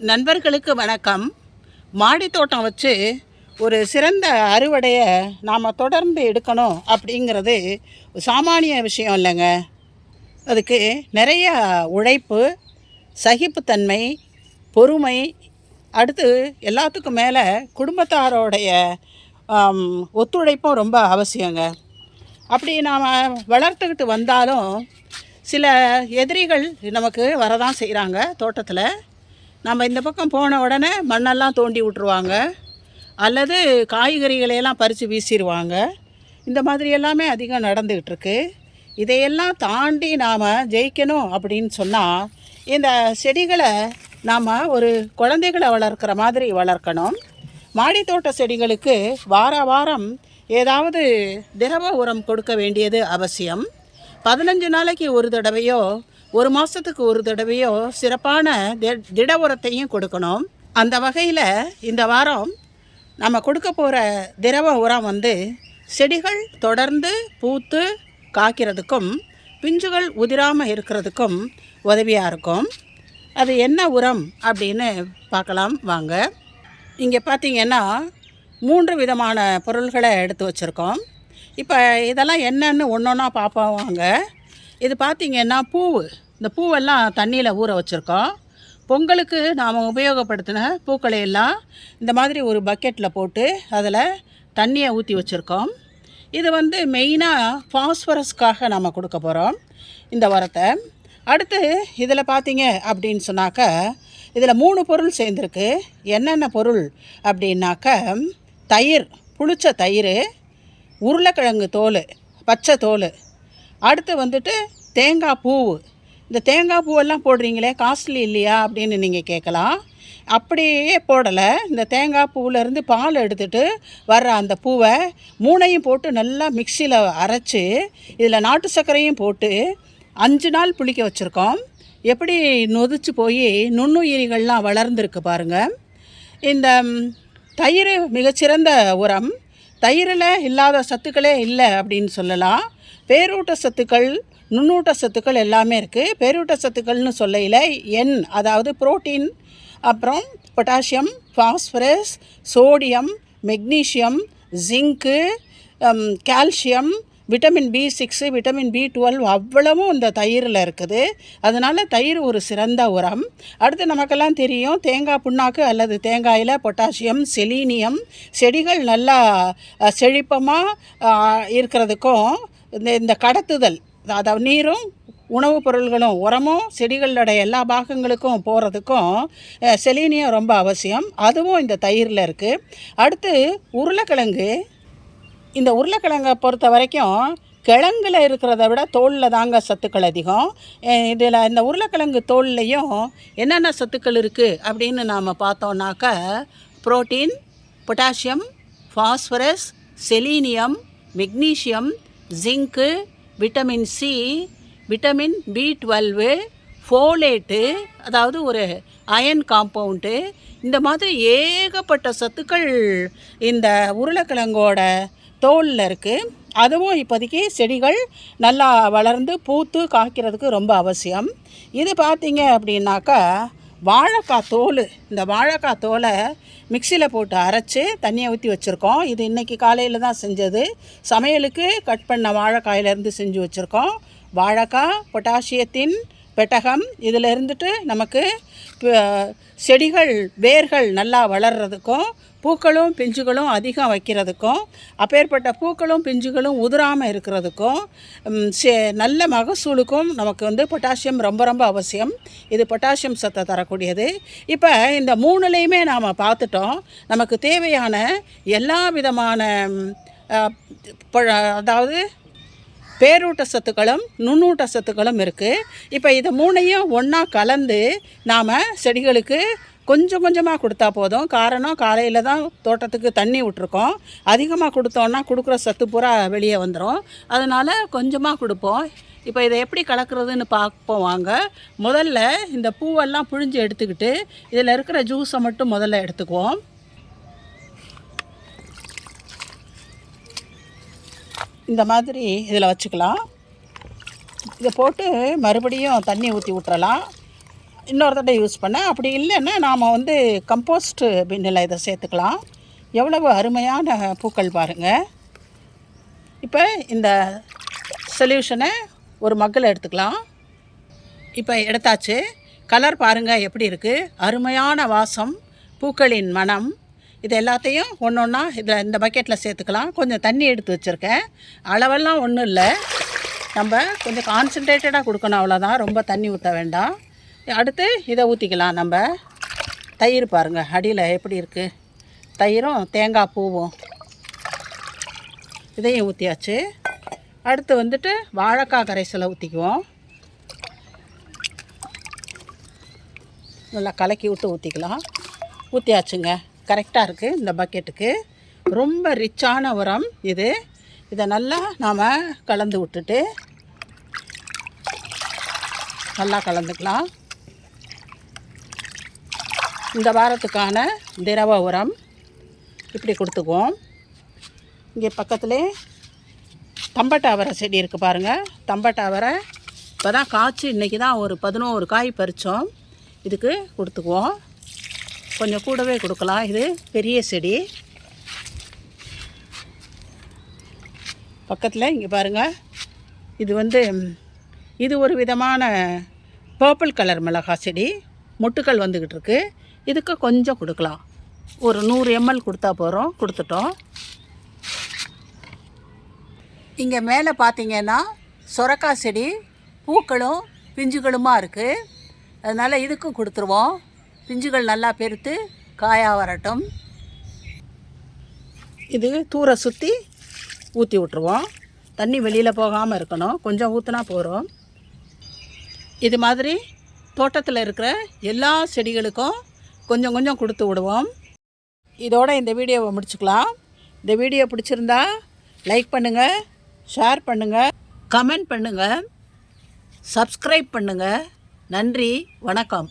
நண்பர்களுக்கு வணக்கம். மாடி தோட்டம் வச்சு ஒரு சிறந்த அறுவடையை நாம் தொடர்ந்து எடுக்கணும் அப்படிங்கிறது சாமானிய விஷயம் இல்லைங்க. அதுக்கு நிறைய உழைப்பு சகிப்புத்தன்மை பொறுமை அடுத்து எல்லாத்துக்கும் மேலே குடும்பத்தாரோடைய ஒத்துழைப்பும் ரொம்ப அவசியங்க. அப்படி நாம் வளர்த்துக்கிட்டு வந்தாலும் சில எதிரிகள் நமக்கு வரதான் செய்கிறாங்க தோட்டத்தில். நம்ம இந்த பக்கம் போன உடனே மண்ணெல்லாம் தோண்டி விட்ருவாங்க அல்லது காய்கறிகளையெல்லாம் பறித்து வீசிடுவாங்க இந்த மாதிரி எல்லாமே அதிகம் நடந்துக்கிட்டு இருக்கு இதையெல்லாம் தாண்டி நாம் ஜெயிக்கணும் அப்படின்னு சொன்னால் இந்த செடிகளை நாம் ஒரு குழந்தைகளை வளர்க்குற மாதிரி வளர்க்கணும். மாடித்தோட்ட செடிகளுக்கு வார வாரம் ஏதாவது திரவ உரம் கொடுக்க வேண்டியது அவசியம். பதினஞ்சு நாளைக்கு ஒரு தடவையோ ஒரு மாதத்துக்கு ஒரு தடவையோ சிறப்பான தி- திட உரத்தையும் கொடுக்கணும். அந்த வகையில் இந்த வாரம் நம்ம கொடுக்க போகிற திரவ உரம் வந்து செடிகள் தொடர்ந்து பூத்து காக்கிறதுக்கும் பிஞ்சுகள் உதிராமல் இருக்கிறதுக்கும் உதவியாக இருக்கும். அது என்ன உரம் அப்படின்னு பார்க்கலாம் வாங்க. இங்கே பார்த்தீங்கன்னா மூன்று விதமான பொருள்களை எடுத்து வச்சுருக்கோம். இப்போ இதெல்லாம் என்னென்னு ஒன்று ஒன்றா பார்ப்போம் வாங்க. இது பார்த்தீங்கன்னா பூவு. இந்த பூவெல்லாம் தண்ணியில் ஊற வச்சுருக்கோம். பொங்கலுக்கு நாம் உபயோகப்படுத்தின பூக்களை எல்லாம் இந்த மாதிரி ஒரு பக்கெட்டில் போட்டு அதில் தண்ணியை ஊற்றி வச்சுருக்கோம். இது வந்து மெயினாக ஃபாஸ்பரஸ்க்காக நம்ம கொடுக்க போகிறோம் இந்த உரத்தை. அடுத்து இதில் பார்த்தீங்க அப்படின்னு சொன்னாக்க இதில் மூணு பொருள் சேர்ந்துருக்கு. என்னென்ன பொருள் அப்படின்னாக்க தயிர் புளிச்ச தயிர் உருளைக்கிழங்கு தோல் பச்சை தோல் அடுத்து வந்துட்டு தேங்காய் பூவு. இந்த தேங்காய் பூவெல்லாம் போடுறீங்களே காஸ்ட்லி இல்லையா அப்படின்னு நீங்கள் கேட்கலாம். அப்படியே போடலை. இந்த தேங்காய் பூவிலேருந்து பால் எடுத்துட்டு வர்ற அந்த பூவை மூணையும் போட்டு நல்லா மிக்சியில் அரைச்சி இதில் நாட்டு சர்க்கரையும் போட்டு அஞ்சு நாள் புளிக்க வச்சுருக்கோம். எப்படி நொதிச்சு போய் நுண்ணுயிரிகள்லாம் வளர்ந்துருக்கு பாருங்கள் இந்த தயிர் மிகச்சிறந்த உரம். தயிரில் இல்லாத சத்துக்களே இல்லை அப்படின்னு சொல்லலாம். பேரூட்ட சத்துக்கள் நுண்ணூட்ட சத்துக்கள் எல்லாமே இருக்குது பேரூட்ட சத்துக்கள்னு சொல்லையில் எண் அதாவது புரோட்டீன் அப்புறம் potassium phosphorus sodium magnesium zinc calcium vitamin B six vitamin B twelve அவ்வளவும் இந்த தயிரில் இருக்குது. அதனால் தயிர் ஒரு சிறந்த உரம். அடுத்து நமக்கெல்லாம் தெரியும் தேங்காய் புண்ணாக்கு அல்லது தேங்காயில் பொட்டாசியம் செலீனியம் செடிகள் நல்லா செழிப்பமாக இருக்கிறதுக்கும் இந்த இந்த கடத்துதல் அதாவது நீரும் உணவுப் பொருள்களும் உரமும் செடிகளோட எல்லா பாகங்களுக்கும் போகிறதுக்கும் செலீனியம் ரொம்ப அவசியம். அதுவும் இந்த தயிரில் இருக்குது அடுத்து உருளைக்கிழங்கு. இந்த உருளைக்கிழங்கை பொறுத்த வரைக்கும் கிழங்குல இருக்கிறத விட தோலில் தாங்க சத்துக்கள் அதிகம். இதில் இந்த உருளைக்கிழங்கு தோல்லையும் என்னென்ன சத்துக்கள் இருக்குது அப்படின்னு நாம் பார்த்தோன்னாக்கா protein potassium phosphorus selenium magnesium zinc vitamin C vitamin B twelve folate அதாவது ஒரு அயன் காம்பவுண்டு இந்த மாதிரி ஏகப்பட்ட சத்துக்கள் இந்த உருளைக்கிழங்கோட தோலில் இருக்குது அதுவும் இப்போதைக்கு செடிகள் நல்லா வளர்ந்து பூத்து காய்க்கிறதுக்கு ரொம்ப அவசியம். இது பார்த்தீங்க அப்படின்னாக்கா வாழைக்காய் தோல் இந்த வாழைக்காய் தோலை மிக்சியில் போட்டு அரைச்சி தண்ணியை ஊற்றி வச்சுருக்கோம். இது இன்றைக்கி காலையில் தான் செஞ்சது. சமையலுக்கு கட் பண்ண வாழைக்காயிலேருந்து செஞ்சு வச்சுருக்கோம். வாழைக்காய் பொட்டாசியத்தின் பெட்டகம் இதில் இருந்துட்டு நமக்கு செடிகள் வேர்கள் நல்லா வளர்கிறதுக்கும் பூக்களும் பிஞ்சுகளும் அதிகம் வைக்கிறதுக்கும் அப்பேற்பட்ட பூக்களும் பிஞ்சுகளும் உதிராமல் இருக்கிறதுக்கும் நல்ல மகசூலுக்கும் நமக்கு வந்து பொட்டாசியம் ரொம்ப ரொம்ப அவசியம். இது பொட்டாசியம் சத்தை தரக்கூடியது. இப்போ இந்த மூணுலேயுமே நாம் பார்த்துட்டோம். நமக்கு தேவையான எல்லா விதமான அதாவது பேரூட்ட சத்துக்களும் நுண்ணூட்ட சத்துக்களும் இருக்குது இப்போ இதை மூணையும் ஒன்றா கலந்து நாம் செடிகளுக்கு கொஞ்சம் கொஞ்சமாக கொடுத்தா போதும். காரணம் காலையில் தான் தோட்டத்துக்கு தண்ணி விட்ருக்கோம் அதிகமாக கொடுத்தோன்னா கொடுக்குற சத்து பூரா வெளியே வந்துடும் அதனால் கொஞ்சமாக கொடுப்போம். இப்போ இதை எப்படி கலக்கிறதுன்னு பார்ப்போம் வாங்க. முதல்ல இந்த பூவெல்லாம் புழிஞ்சு எடுத்துக்கிட்டு இதில் இருக்கிற ஜூஸை மட்டும் முதல்ல எடுத்துக்குவோம். இந்த மாதிரி இதில் வச்சுக்கலாம். இதை போட்டு மறுபடியும் தண்ணி ஊற்றி விட்டுறலாம் இன்னொரு தடவை யூஸ் பண்ண அப்படி இல்லைன்னா நாம் வந்து கம்போஸ்ட் பின்னில் இதை சேர்த்துக்கலாம். எவ்வளவு அருமையான பூக்கள் பாருங்கள் இப்போ இந்த சொல்யூஷனை ஒரு மக்கில் எடுத்துக்கலாம். இப்போ எடுத்தாச்சு. கலர் பாருங்கள் எப்படி இருக்குது அருமையான வாசம் பூக்களின் மனம். இது எல்லாத்தையும் ஒன்று ஒன்றா இதில் இந்த பக்கெட்டில் சேர்த்துக்கலாம். கொஞ்சம் தண்ணி எடுத்து வச்சுருக்கேன். அளவெல்லாம் ஒன்றும் இல்லை. நம்ம கொஞ்சம் கான்சன்ட்ரேட்டடாக கொடுக்கணும். அவ்வளோதான் ரொம்ப தண்ணி ஊற்ற வேண்டாம். அடுத்து இதை ஊற்றிக்கலாம் நம்ம. தயிர் பாருங்கள் அடியில் எப்படி இருக்குது தயிரும் தேங்காய் பூவும். இதையும் ஊற்றியாச்சு அடுத்து வந்துட்டு வாழைக்காய் கரைசலை ஊற்றிக்குவோம் நல்லா கலக்கி விட்டு ஊற்றிக்கலாம் ஊற்றியாச்சுங்க கரெக்டாக இருக்குது இந்த பக்கெட்டுக்கு. ரொம்ப ரிச்சான உரம் இது. இதை நல்லா நாம் கலந்து விட்டுட்டு நல்லா கலந்துக்கலாம். இந்த வாரத்துக்கான திரவ உரம் இப்படி கொடுத்துக்குவோம். இங்கே பக்கத்துலே தம்பட்டாவரை செடி இருக்குது பாருங்கள் தம்பட்டாவரை இப்போ தான் காய்ச்சி இன்றைக்கி தான் ஒரு பதினோரு காய் பறித்தோம் இதுக்கு கொடுத்துக்குவோம். கொஞ்சம் கூடவே கொடுக்கலாம். இது பெரிய செடி. பக்கத்தில் இங்கே பாருங்கள் இது வந்து இது ஒரு விதமான பர்பிள் கலர் மிளகாய் செடி. மொட்டுக்கள் வந்துக்கிட்டு இருக்குது இதுக்கு கொஞ்சம் கொடுக்கலாம். ஒரு நூறு எம்எல் கொடுத்தா போகிறோம் கொடுத்துட்டோம். இங்கே மேலே பார்த்தீங்கன்னா சொரக்காய் செடி பூக்களும் பிஞ்சுகளுமா இருக்குது அதனால் இதுக்கும் கொடுத்துருவோம். பிஞ்சுகள் நல்லா பெருத்து காயா வரட்டும். இது தூர சுற்றி ஊற்றி விட்ருவோம் தண்ணி வெளியில் போகாமல் இருக்கணும். கொஞ்சம் ஊற்றினா போகிறோம் இது மாதிரி தோட்டத்தில் இருக்கிற எல்லா செடிகளுக்கும் கொஞ்சம் கொஞ்சம் கொடுத்து விடுவோம். இதோட இந்த வீடியோவை முடிச்சுக்கலாம். இந்த வீடியோ பிடிச்சிருந்தா லைக் பண்ணுங்கள் ஷேர் பண்ணுங்கள் கமெண்ட் பண்ணுங்கள் சப்ஸ்கிரைப் பண்ணுங்கள் நன்றி வணக்கம்.